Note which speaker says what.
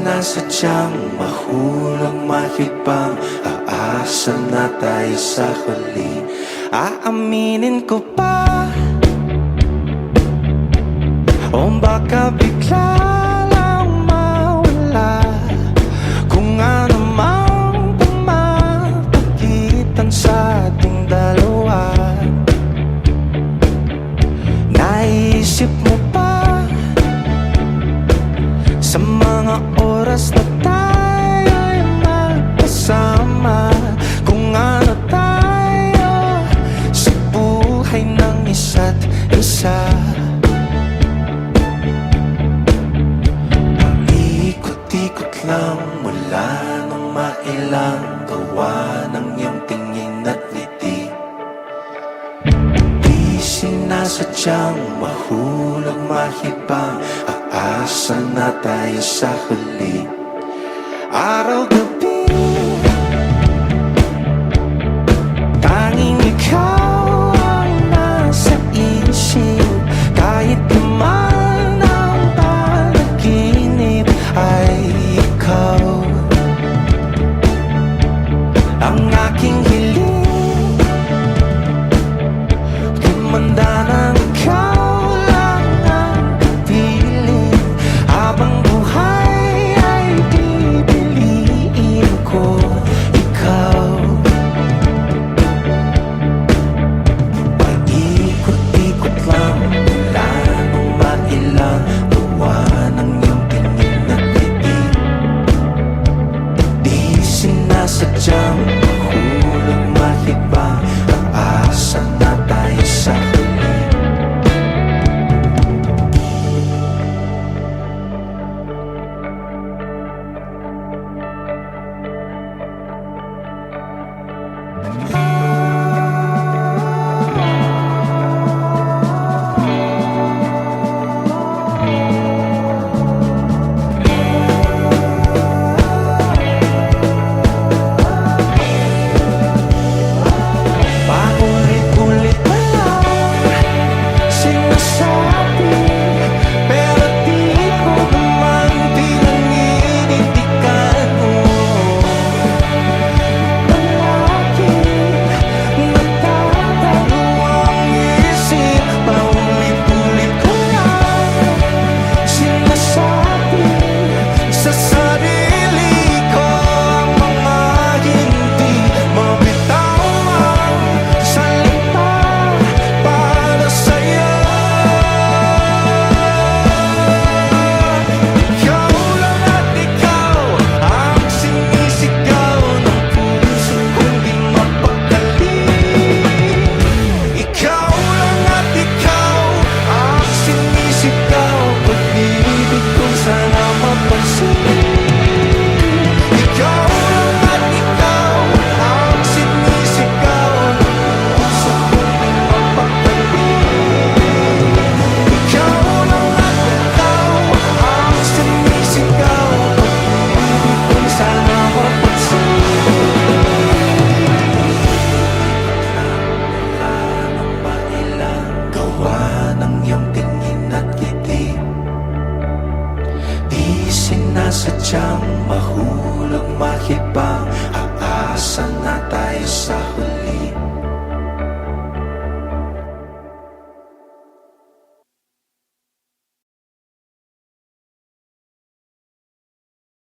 Speaker 1: sinasadyang mahulog mahibang Aasa na tayo sa huli. Aaminin ko pa O baka bigla lang mawala. Kung ano mang pumapagitan sa ating dalawa. Naisip mo sinasadyang mahulog mahibang Aasa na tayo sa huli. Araw-gabi happy sadyang mahulog makipang Aasa na tayo sa